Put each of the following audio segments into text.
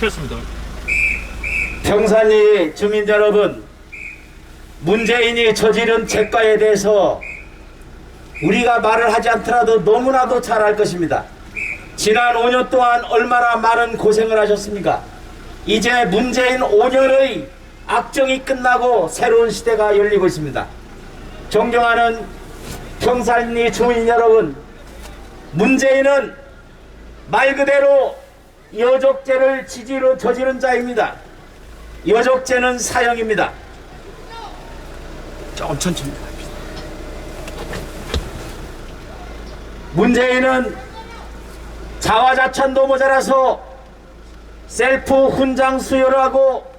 그렇습니다. 평산리 주민 여러분, 문재인이 저지른 죄과에 대해서 우리가 말을 하지 않더라도 너무나도 잘 알 것입니다. 지난 5년 동안 얼마나 많은 고생을 하셨습니까? 이제 문재인 5년의 악정이 끝나고 새로운 시대가 열리고 있습니다. 존경하는 평산리 주민 여러분, 문재인은 말 그대로 여족죄를 지지로 저지른 자입니다. 여족죄는 사형입니다. 조금 천천히 합시다. 문재인은 자화자찬도 모자라서 셀프 훈장 수여를 하고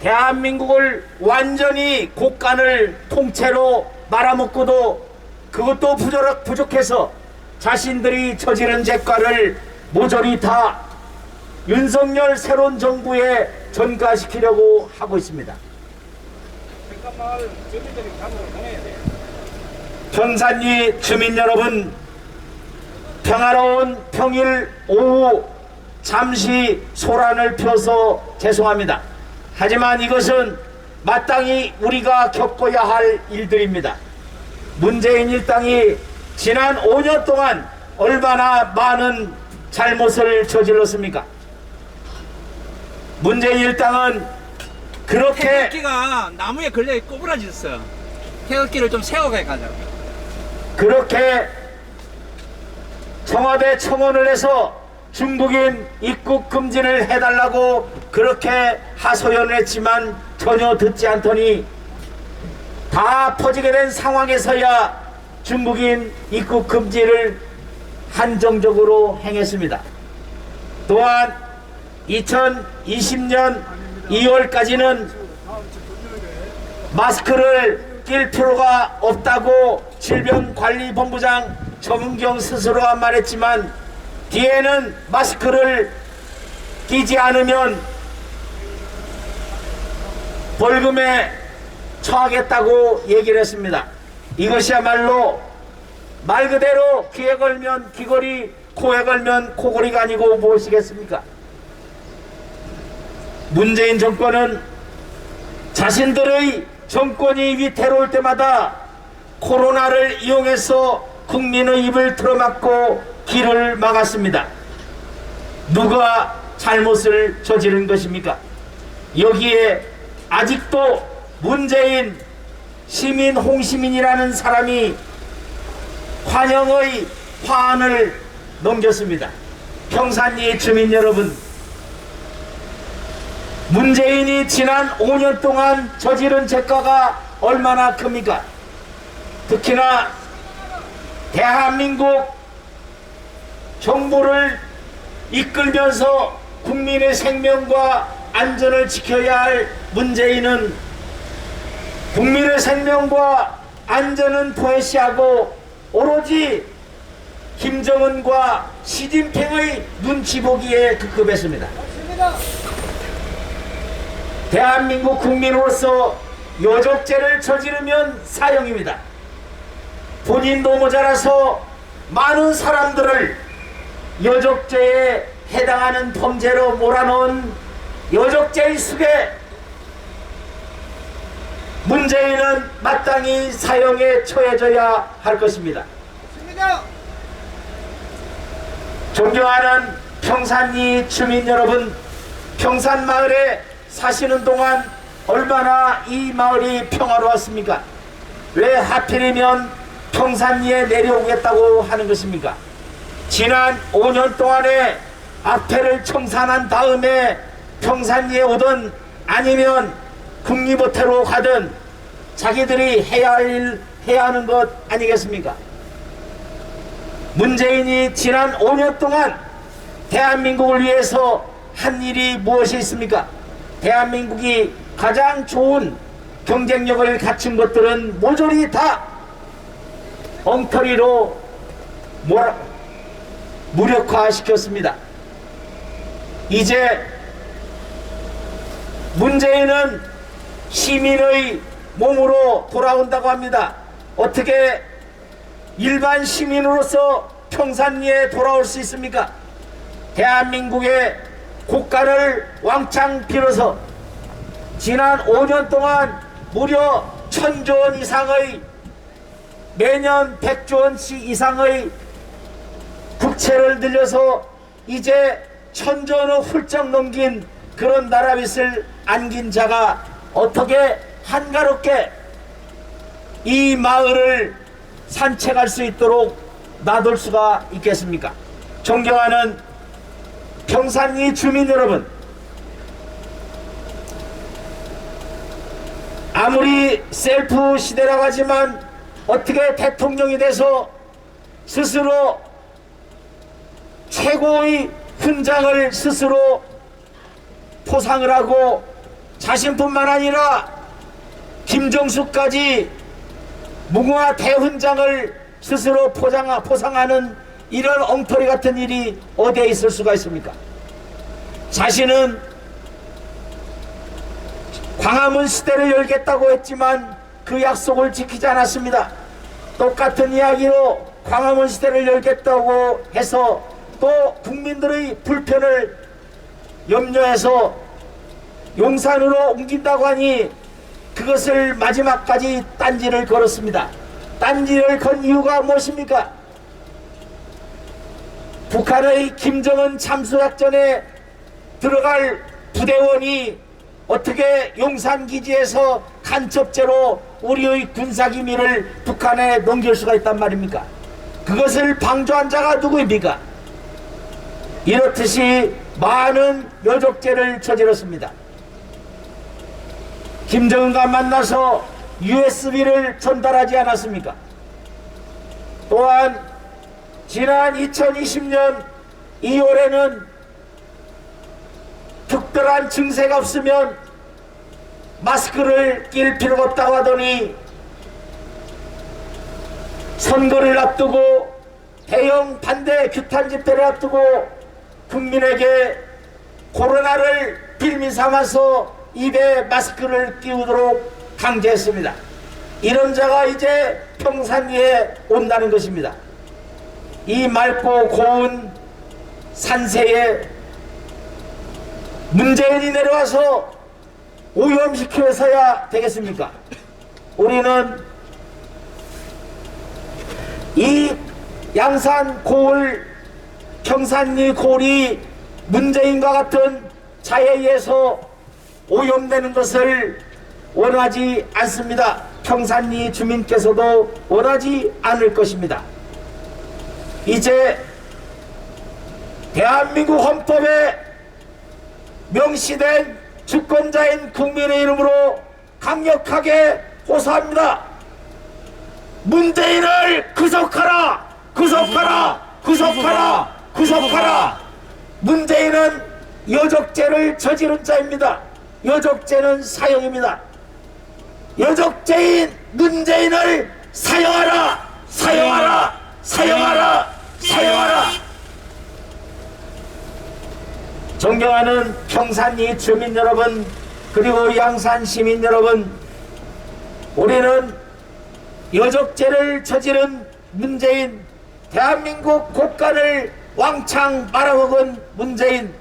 대한민국을 완전히 국간을 통째로 말아먹고도 그것도 부족, 부족해서 자신들이 저지른 죄과를 모조리 다 윤석열 새로운 정부에 전가시키려고 하고 있습니다. 평산리 주민 여러분, 평화로운 평일 오후 잠시 소란을 펴서 죄송합니다. 하지만 이것은 마땅히 우리가 겪어야 할 일들입니다. 문재인 일당이 지난 5년 동안 얼마나 많은 잘못을 저질렀습니까? 문재인 일당은 그렇게 태극기가 나무에 걸려 꼬부라졌어. 태극기를 좀 세워가 가자고. 그렇게 청와대 청원을 해서 중국인 입국 금지를 해달라고 그렇게 하소연을 했지만 전혀 듣지 않더니 다 퍼지게 된 상황에서야 중국인 입국 금지를 한정적으로 행했습니다. 또한 2020년 2월까지는 마스크를 낄 필요가 없다고 질병관리본부장 정은경 스스로가 말했지만 뒤에는 마스크를 끼지 않으면 벌금에 처하겠다고 얘기를 했습니다. 이것이야말로 말 그대로 귀에 걸면 귀걸이, 코에 걸면 코걸이가 아니고 무엇이겠습니까? 문재인 정권은 자신들의 정권이 위태로울 때마다 코로나를 이용해서 국민의 입을 틀어막고 길을 막았습니다. 누가 잘못을 저지른 것입니까? 여기에 아직도 문재인 시민 홍시민이라는 사람이 환영의 화환을 넘겼습니다. 평산리 주민 여러분, 문재인이 지난 5년 동안 저지른 죄과가 얼마나 큽니까? 특히나 대한민국 정부를 이끌면서 국민의 생명과 안전을 지켜야 할 문재인은 국민의 생명과 안전은 도외시하고 오로지 김정은과 시진핑의 눈치 보기에 급급했습니다. 대한민국 국민으로서 여족죄를 저지르면 사형입니다. 본인도 모자라서 많은 사람들을 여족죄에 해당하는 범죄로 몰아넣은 여족죄의 숲에 문재인은 마땅히 사형에 처해져야 할 것입니다. 존경하는 평산리 주민 여러분, 평산 마을에 사시는 동안 얼마나 이 마을이 평화로웠습니까? 왜 하필이면 평산리에 내려오겠다고 하는 것입니까? 지난 5년 동안에 앞에를 청산한 다음에 평산리에 오든 아니면 국립호텔로 가든 자기들이 해야 할 일 해야 하는 것 아니겠습니까? 문재인이 지난 5년 동안 대한민국을 위해서 한 일이 무엇이 있습니까? 대한민국이 가장 좋은 경쟁력을 갖춘 것들은 모조리 다 엉터리로 몰아, 무력화시켰습니다. 이제 문재인은 시민의 몸으로 돌아온다고 합니다. 어떻게 일반 시민으로서 평산리에 돌아올 수 있습니까? 대한민국의 국가를 왕창 빌어서 지난 5년 동안 무려 천조 원 이상의 매년 100조 원씩 이상의 국채를 들여서 이제 천조 원을 훌쩍 넘긴 그런 나라빚을 안긴 자가 어떻게 한가롭게 이 마을을 산책할 수 있도록 놔둘 수가 있겠습니까? 존경하는 평산리 주민 여러분, 아무리 셀프 시대라고 하지만 어떻게 대통령이 돼서 스스로 최고의 훈장을 스스로 포상을 하고 자신뿐만 아니라 김정수까지 무궁화 대훈장을 스스로 포장, 포상하는 이런 엉터리 같은 일이 어디에 있을 수가 있습니까? 자신은 광화문 시대를 열겠다고 했지만 그 약속을 지키지 않았습니다. 똑같은 이야기로 광화문 시대를 열겠다고 해서 또 국민들의 불편을 염려해서 용산으로 옮긴다고 하니 그것을 마지막까지 딴지를 걸었습니다. 딴지를 건 이유가 무엇입니까? 북한의 김정은 참수작전에 들어갈 부대원이 어떻게 용산 기지에서 간첩죄로 우리의 군사기밀을 북한에 넘길 수가 있단 말입니까? 그것을 방조한 자가 누구입니까? 이렇듯이 많은 요적죄를 저질렀습니다. 김정은과 만나서 USB를 전달하지 않았습니까? 또한 지난 2020년 2월에는 특별한 증세가 없으면 마스크를 낄 필요가 없다고 하더니 선거를 앞두고 대형 반대 규탄 집회를 앞두고 국민에게 코로나를 빌미 삼아서 입에 마스크를 끼우도록 강제했습니다. 이런 자가 이제 평산 위에 온다는 것입니다. 이 맑고 고운 산세에 문재인이 내려와서 오염시켜서야 되겠습니까? 우리는 이 양산 고을 평산리 고을이 문재인과 같은 자에 의해서 오염되는 것을 원하지 않습니다. 평산리 주민께서도 원하지 않을 것입니다. 이제 대한민국 헌법에 명시된 주권자인 국민의 이름으로 강력하게 호소합니다. 문재인을 구속하라! 구속하라! 구속하라! 구속하라! 문재인은 여적죄를 저지른 자입니다. 여적죄는 사형입니다. 여적죄인 문재인을 사형하라! 사형하라! 사형하라! 사형하라! 존경하는 평산리 주민 여러분 그리고 양산 시민 여러분 우리는 여적죄를 저지른 문재인 대한민국 국가를 왕창 말아먹은 문재인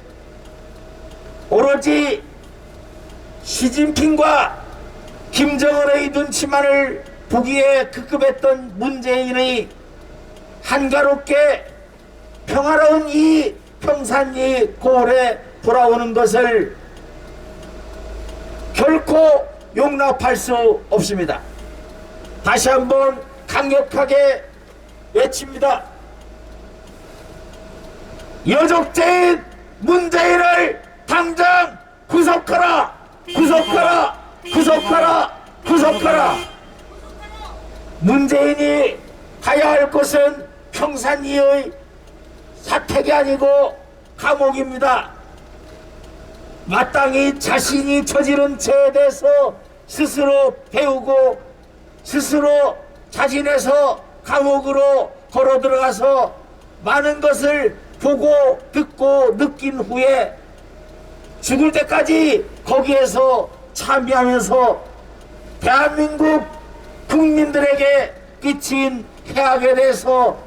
오로지 시진핑과 김정은의 눈치만을 보기에 급급했던 문재인의 한가롭게 평화로운 이 평산리 고을에 돌아오는 것을 결코 용납할 수 없습니다. 다시 한번 강력하게 외칩니다. 여적죄인 문재인을 당장 구속하라! 구속하라! 구속하라! 구속하라! 문재인이 가야 할 곳은 평산리의 사택이 아니고 감옥입니다. 마땅히 자신이 저지른 죄에 대해서 스스로 배우고 스스로 자진해서 감옥으로 걸어 들어가서 많은 것을 보고 듣고 느낀 후에 죽을 때까지 거기에서 참여하면서 대한민국 국민들에게 끼친 해악에 대해서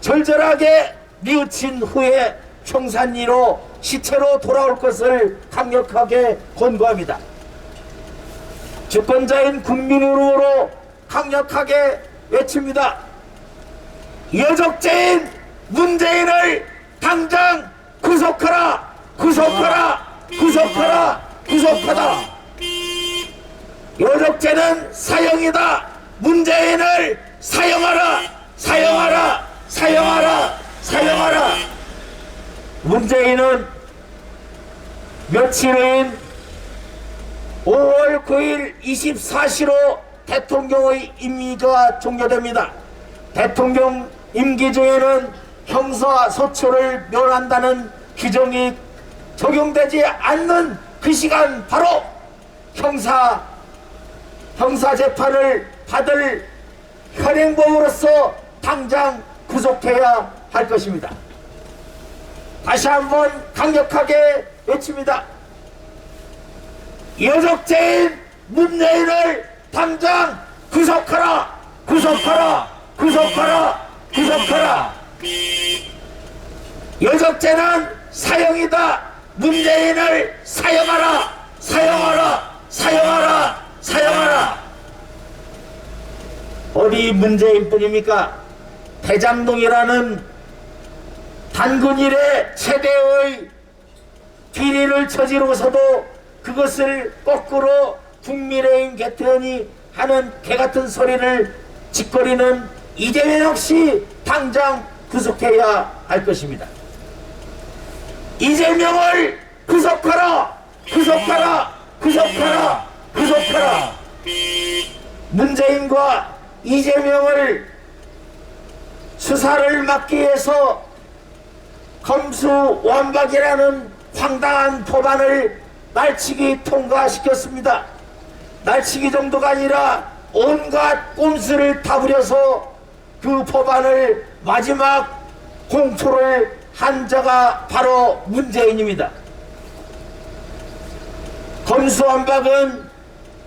절절하게 뉘우친 후에 청산리로 시체로 돌아올 것을 강력하게 권고합니다. 주권자인 국민으로 강력하게 외칩니다. 여적죄인 문재인을 당장 구속하라! 구속하라! 구속하라! 구속하라! 여적죄는 사형이다! 문재인을 사형하라! 사형하라! 사형하라! 사형하라! 문재인은 며칠 후인 5월 9일 24시로 대통령의 임기가 종료됩니다. 대통령 임기 중에는 형사 소초를 면한다는 규정이 적용되지 않는 그 시간 바로 형사 형사 재판을 받을 현행범으로서 당장 구속해야 할 것입니다. 다시 한번 강력하게 외칩니다. 여적죄인 문재인을 당장 구속하라! 구속하라! 구속하라! 구속하라! 여적죄는 사형이다! 문재인을 사형하라! 사형하라! 사형하라! 사형하라! 어디 문재인 뿐입니까? 대장동이라는 단군 일의 최대의 비리를 저지르고서도 그것을 거꾸로 국민의힘 개태원이 하는 개같은 소리를 짓거리는 이재명 역시 당장 구속해야 할 것입니다. 이재명을 구속하라! 구속하라! 구속하라! 구속하라! 문재인과 이재명을 수사를 막기 위해서 검수 완박이라는 황당한 법안을 날치기 통과시켰습니다. 날치기 정도가 아니라 온갖 꼼수를 다 부려서 그 법안을 마지막 공포를 한 자가 바로 문재인입니다. 검수완박은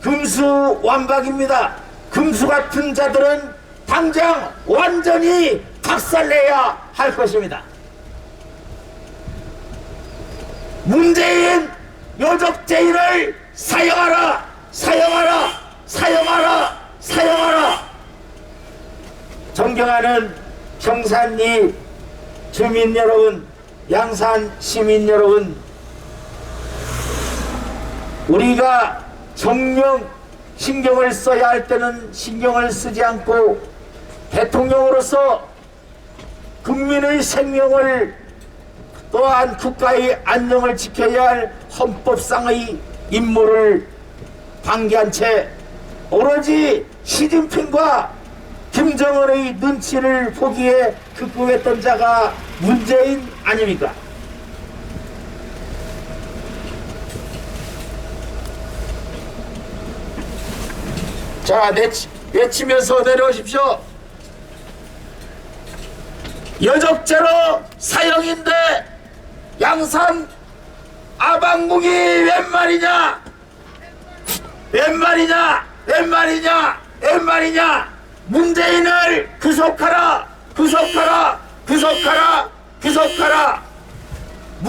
금수완박입니다. 금수 같은 자들은 당장 완전히 박살내야 할 것입니다. 문재인 여적죄인을 사형하라 사형하라 사형하라 사형하라 존경하는 평산리 주민 여러분 양산 시민 여러분 우리가 정령 신경을 써야 할 때는 신경을 쓰지 않고 대통령으로서 국민의 생명을 또한 국가의 안녕을 지켜야 할 헌법상의 임무를 방기한 채 오로지 시진핑과 김정은의 눈치를 보기에 극구했던 자가 문재인 아닙니까? 자, 내치, 외치면서 내려오십시오. 여적죄로 사형인데 양산 아방궁이 웬 말이냐? 웬 말이냐? 웬 말이냐? 웬 말이냐? 문재인을 구속하라! 구속하라! 구속하라! 구속하라!